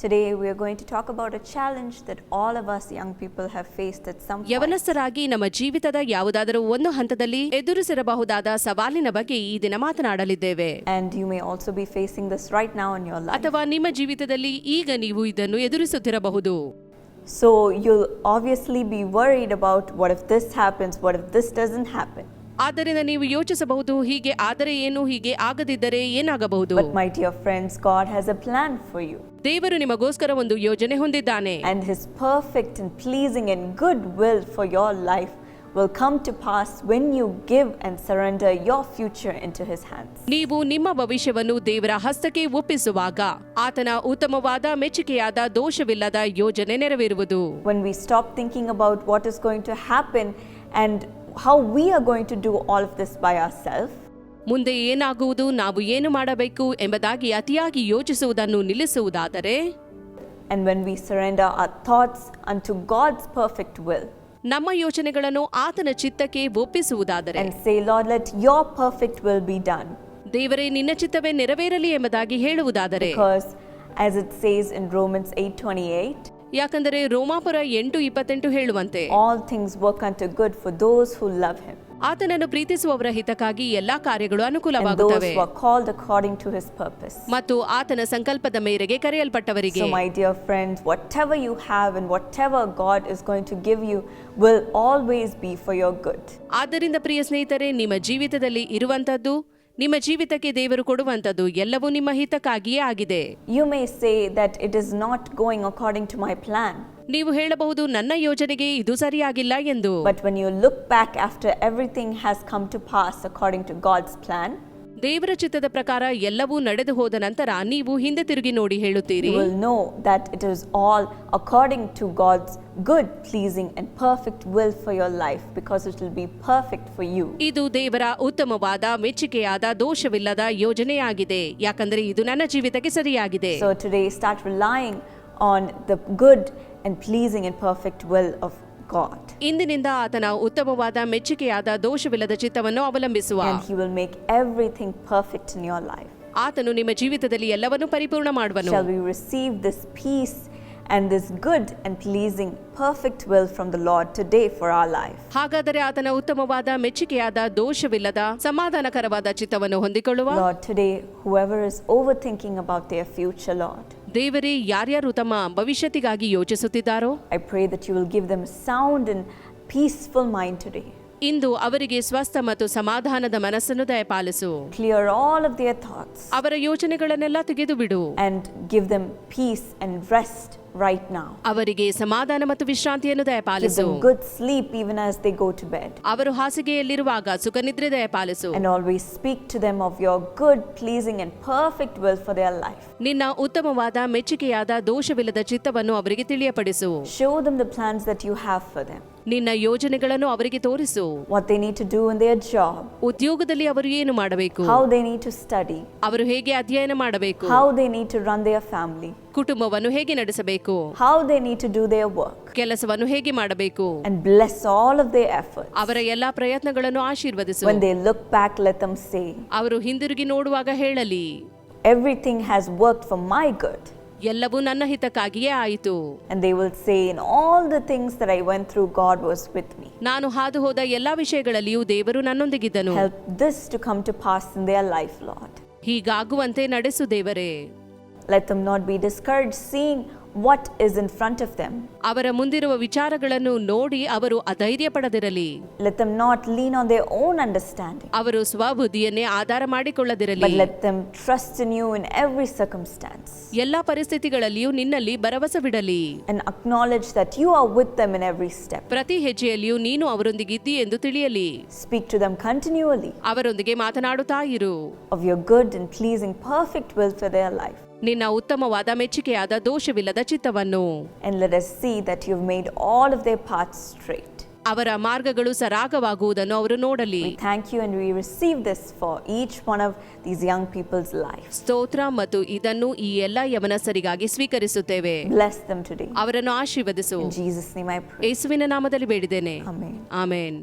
Today, we are going to talk about a challenge that all of us young people have faced at some point. ಯವನಸ್ಥರಾಗಿ ನಮ್ಮ ಜೀವಿತದ ಯಾವುದಾದರೂ ಒಂದು ಹಂತದಲ್ಲಿ ಎದುರಿಸಿರಬಹುದಾದ ಸವಾಲಿನ ಬಗ್ಗೆ ಈ ದಿನ ಮಾತನಾಡಲಿದ್ದೇವೆ And you may also be facing this right now in your life. ಅಥವಾ ನಿಮ್ಮ ಜೀವಿತದಲ್ಲಿ ಈಗ ನೀವು ಇದನ್ನು ಎದುರಿಸುತ್ತಿರಬಹುದು So, you'll obviously be worried about what if this happens, what if this doesn't happen. ಆದ್ದರಿಂದ ನೀವು ಯೋಚಿಸಬಹುದು ಹೀಗೆ ಆದರೆ ಏನು ಹೀಗೆ ಆಗದಿದ್ದರೆ ಏನಾಗಬಹುದು But, my dear friends, God has a plan for you. ದೇವರು ನಿಮಗೋಸ್ಕರ ಒಂದು ಯೋಜನೆ ಹೊಂದಿದ್ದಾನೆ And His perfect and pleasing and good will for your life will come to pass when you give and surrender your future into His hands. ನೀವು ನಿಮ್ಮ ಭವಿಷ್ಯವನ್ನು ದೇವರ ಹಸ್ತಕ್ಕೆ ಒಪ್ಪಿಸುವಾಗ ಆತನ ಉತ್ತಮವಾದ ಮೆಚ್ಚುಗೆಯಾದ ದೋಷವಿಲ್ಲದ ಯೋಜನೆ ನೆರವೇರುವುದು When we stop thinking about what is going to happen and how we are going to do all of this by ourselves, ಮುಂದೆ ಏನಾಗುವುದು ನಾವು ಏನು ಮಾಡಬೇಕು ಎಂಬುದಾಗಿ ಅತಿಯಾಗಿ ಯೋಚಿಸುವುದನ್ನು ನಿಲ್ಲಿಸುವುದಾದರೆ and when we surrender our thoughts unto God's perfect will ನಮ್ಮ ಯೋಚನೆಗಳನ್ನು ಆತನ ಚಿತ್ತಕ್ಕೆ ಒಪ್ಪಿಸುವುದಾದರೆ and say, Lord, let your perfect will be done. ದೇವರೇ ನಿನ್ನ ಚಿತ್ತವೇ ನೆರವೇರಲಿ ಎಂಬುದಾಗಿ ಹೇಳುವುದಾದರೆ Because as it says in Romans 8:28, ಯಾಕಂದರೆ ರೋಮಾಪುರ ಎಂಟು ಇಪ್ಪತ್ತೆಂಟು ಹೇಳುವಂತೆ all things work unto good for those who love him ಆತನನ್ನು ಪ್ರೀತಿಸುವವರ ಹಿತಕ್ಕಾಗಿ ಎಲ್ಲಾ ಕಾರ್ಯಗಳು and those ಅನುಕೂಲವಾಗುತ್ತವೆ who are called according to his purpose. ಮತ್ತು ಆತನ ಸಂಕಲ್ಪದ ಮೇರೆಗೆ ಕರೆಯಲ್ಪಟ್ಟವರಿಗೆ So, my dear friends, whatever you have and whatever God is going to give you will always be for your good. ಆದ್ದರಿಂದ ಪ್ರಿಯ ಸ್ನೇಹಿತರೆ ನಿಮ್ಮ ಜೀವಿತದಲ್ಲಿ ಇರುವಂತದ್ದು ನಿಮ್ಮ ಜೀವಿತಕ್ಕೆ ದೇವರು ಕೊಡುವಂತದ್ದು ಎಲ್ಲವೂ ನಿಮ್ಮ ಹಿತಕ್ಕಾಗಿಯೇ ಆಗಿದೆ. You may say that it is not going according to my plan ನೀವು ಹೇಳಬಹುದು ನನ್ನ ಯೋಜನೆಗೆ ಇದು ಸರಿಯಾಗಿಲ್ಲ ಎಂದು. But when you look back after everything has come to pass according to God's plan ದೇವರ ಚಿತ್ತದ ಪ್ರಕಾರ ಎಲ್ಲವೂ ನಡೆದು ಹೋದ ನಂತರ ನೀವು ಹಿಂದೆ ತಿರುಗಿ ನೋಡಿ ಹೇಳುತ್ತೀರಿ no will know that it is all according to God's good, pleasing, and perfect will for your life because it will be perfect for you. ಇದು ದೇವರ ಉತ್ತಮವಾದ ಮೆಚ್ಚುಗೆಯಾದ ದೋಷವಿಲ್ಲದ ಯೋಜನೆಯಾಗಿದೆ ಯಾಕಂದ್ರೆ ಇದು ನನ್ನ ಜೀವಿತಕ್ಕೆ ಸರಿಯಾಗಿದೆ So today, start relying on the good and pleasing and perfect will of God. ಇಂದಿನಿಂದ ಆತನ ಉತ್ತಮವಾದ ಮೆಚ್ಚುಗೆಯಾದ ದೋಷವಿಲ್ಲದ ಚಿತ್ತವನ್ನು ಅವಲಂಬಿಸುವ And He will make everything perfect in your life. ಆತನು ನಿಮ್ಮ ಜೀವಿತದಲ್ಲಿ ಎಲ್ಲವನ್ನೂ ಪರಿಪೂರ್ಣ ಮಾಡುವನು Shall we receive this peace and this good and pleasing, perfect will from the Lord today for our life? ಹಾಗಾದರೆ ಆತನ ಉತ್ತಮವಾದ ಮೆಚ್ಚುಗೆಯಾದ ದೋಷವಿಲ್ಲದ ಸಮಾಧಾನಕರವಾದ ಚಿತ್ತವನ್ನು ಹೊಂದಿಕೊಳ್ಳುವ Lord, today, whoever is overthinking about their future, Lord, ದೇವರೇ ಯಾರ್ಯಾರು ತಮ್ಮ ಭವಿಷ್ಯತಿಗಾಗಿ ಯೋಚಿಸುತ್ತಿದ್ದಾರೋ? I pray that you will give them sound and peaceful mind today ಇಂದು ಅವರಿಗೆ ಸ್ವಸ್ಥ ಮತ್ತು ಸಮಾಧಾನದ ಮನಸ್ಸನ್ನು ದಯಪಾಲಿಸು. Clear all of their thoughts ಅವರ ಯೋಚನೆಗಳನ್ನೆಲ್ಲ ತೆಗೆದು ಬಿಡು and give them peace and rest right now. ಅವರಿಗೆ ಸಮಾಧಾನ ಮತ್ತು ವಿಶ್ರಾಂತಿಯನ್ನು Give ದಯಪಾಲಿಸು them good sleep even as they go to bed. ಅವರು ಹಾಸಿಗೆಯಲ್ಲಿರುವಾಗ ಸುಖ ನಿದ್ರೆ ದಯಪಾಲಿಸು And always speak to them of your good, pleasing, and perfect will for their life. ನಿನ್ನ ಉತ್ತಮವಾದ ಮೆಚ್ಚುಗೆಯಾದ ದೋಷವಿಲ್ಲದ ಚಿತ್ತವನ್ನು ಅವರಿಗೆ ತಿಳಿಯಪಡಿಸು Show them the plans that you have for them, ನಿನ್ನ ಯೋಜನೆಗಳನ್ನು ಅವರಿಗೆ ತೋರಿಸು what they need to do in their job, ಉದ್ಯೋಗದಲ್ಲಿ ಅವರು ಏನು ಮಾಡಬೇಕು how they need to study, ಅವರು ಹೇಗೆ ಅಧ್ಯಯನ ಮಾಡಬೇಕು how they need to run their family, ಕುಟುಂಬವನ್ನು ಹೇಗೆ ನಡೆಸಬೇಕು how they need to do their work, ಕೆಲಸವನ್ನು ಹೇಗೆ ಮಾಡಬೇಕು and bless all of their efforts. ಅವರ ಎಲ್ಲಾ ಪ್ರಯತ್ನಗಳನ್ನು ಆಶೀರ್ವದಿಸು When they look back, let them say, ಅವರು ಹಿಂದಿರುಗಿ ನೋಡುವಾಗ ಹೇಳಲಿ Everything has worked for my good. ಎಲ್ಲವೂ ನನ್ನ ಹಿತಕ್ಕಾಗಿಯೇ ಆಯಿತು And they will say, In all the things that I went through, God was with me. ನಾನು ಹಾದು ಹೋದ ಎಲ್ಲಾ ವಿಷಯಗಳಲ್ಲಿಯೂ ದೇವರು ನನ್ನೊಂದಿಗಿದ್ದನು Help this to come to pass in their life, Lord. ಹೀಗಾಗುವಂತೆ ನಡೆಸು ದೇವರೇ Let them not be discouraged seeing what is in front of them. ಅವರ ಮುಂದಿರುವ ವಿಚಾರಗಳನ್ನು ನೋಡಿ ಅವರು ಅಧೈರ್ಯ ಪಡದಿರಲಿ let them not lean on their own understanding ಅವರು ಸ್ವಬುದ್ಧಿಯನ್ನೇ ಆಧಾರ ಮಾಡಿಕೊಳ್ಳದಿರಲಿ. Let them trust in you in every circumstance. ಎಲ್ಲಾ ಪರಿಸ್ಥಿತಿಗಳಲ್ಲಿಯೂ ನಿನ್ನಲ್ಲಿ ಭರವಸವಿಡಲಿ and acknowledge that you are with them in every step ಪ್ರತಿ ಹೆಜ್ಜೆಯಲ್ಲಿಯೂ ನೀನು ಅವರೊಂದಿಗಿದ್ದಿ ಎಂದು ತಿಳಿಯಲಿ. Speak to them continually. ಅವರೊಂದಿಗೆ ಮಾತನಾಡುತ್ತಾ ಇರು. Of your good and pleasing perfect will for their life. ನಿನ್ನ ಉತ್ತಮವಾದ ಮೆಚ್ಚುಗೆಯಾದ ದೋಷವಿಲ್ಲದ ಚಿತ್ತವನ್ನು And let us see that you've made all of their paths straight. ಅವರ ಮಾರ್ಗಗಳು ಸರಾಗವಾಗುವುದನ್ನು ಅವರು ನೋಡಲಿ thank thank you and we receive this for each one of these young people's lives. ಸ್ತೋತ್ರ ಮತ್ತು ಇದನ್ನು ಈ ಎಲ್ಲ ಯವನಸ್ಥರಿಗಾಗಿ ಸ್ವೀಕರಿಸುತ್ತೇವೆ Bless them today. ಅವರನ್ನು ಆಶೀರ್ವದಿಸು Jesus Jesus' name I pray. ಯೇಸುವಿನ ನಾಮದಲ್ಲಿ ಬೇಡಿದ್ದೇನೆ Amen. ಆಮೇನ್